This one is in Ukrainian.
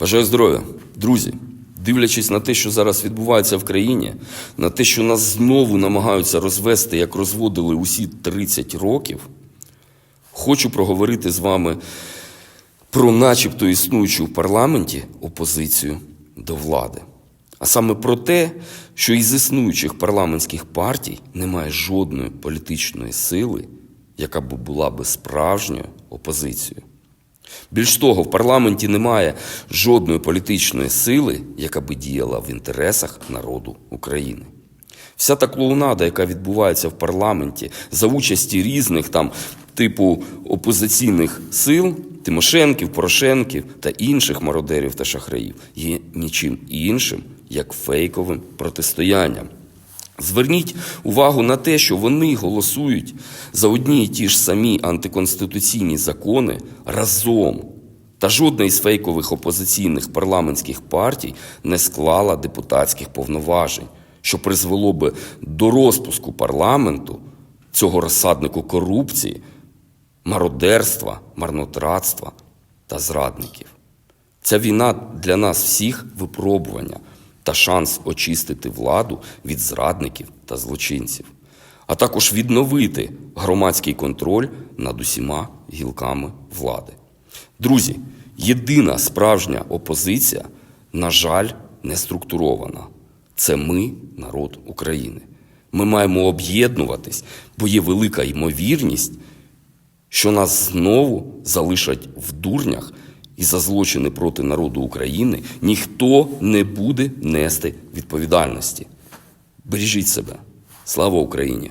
Бажаю здоров'я, друзі. Дивлячись на те, що зараз відбувається в країні, на те, що нас знову намагаються розвести, як розводили усі 30 років, хочу проговорити з вами про начебто існуючу в парламенті опозицію до влади. А саме про те, що із існуючих парламентських партій немає жодної політичної сили, яка б була би справжньою опозицією. Більш того, в парламенті немає жодної політичної сили, яка би діяла в інтересах народу України. Вся та клоунада, яка відбувається в парламенті за участі різних там типу опозиційних сил, Тимошенків, Порошенків та інших мародерів та шахраїв, є нічим іншим, як фейковим протистоянням. Зверніть увагу на те, що вони голосують за одні і ті ж самі антиконституційні закони разом. Та жодна із фейкових опозиційних парламентських партій не склала депутатських повноважень, що призвело би до розпуску парламенту цього розсаднику корупції, мародерства, марнотратства та зрадників. Ця війна для нас всіх випробування та шанс очистити владу від зрадників та злочинців, а також відновити громадський контроль над усіма гілками влади. Друзі, єдина справжня опозиція, на жаль, не структурована. Це ми, народ України. Ми маємо об'єднуватись, бо є велика ймовірність, що нас знову залишать в дурнях, і за злочини проти народу України ніхто не буде нести відповідальності. Бережіть себе. Слава Україні!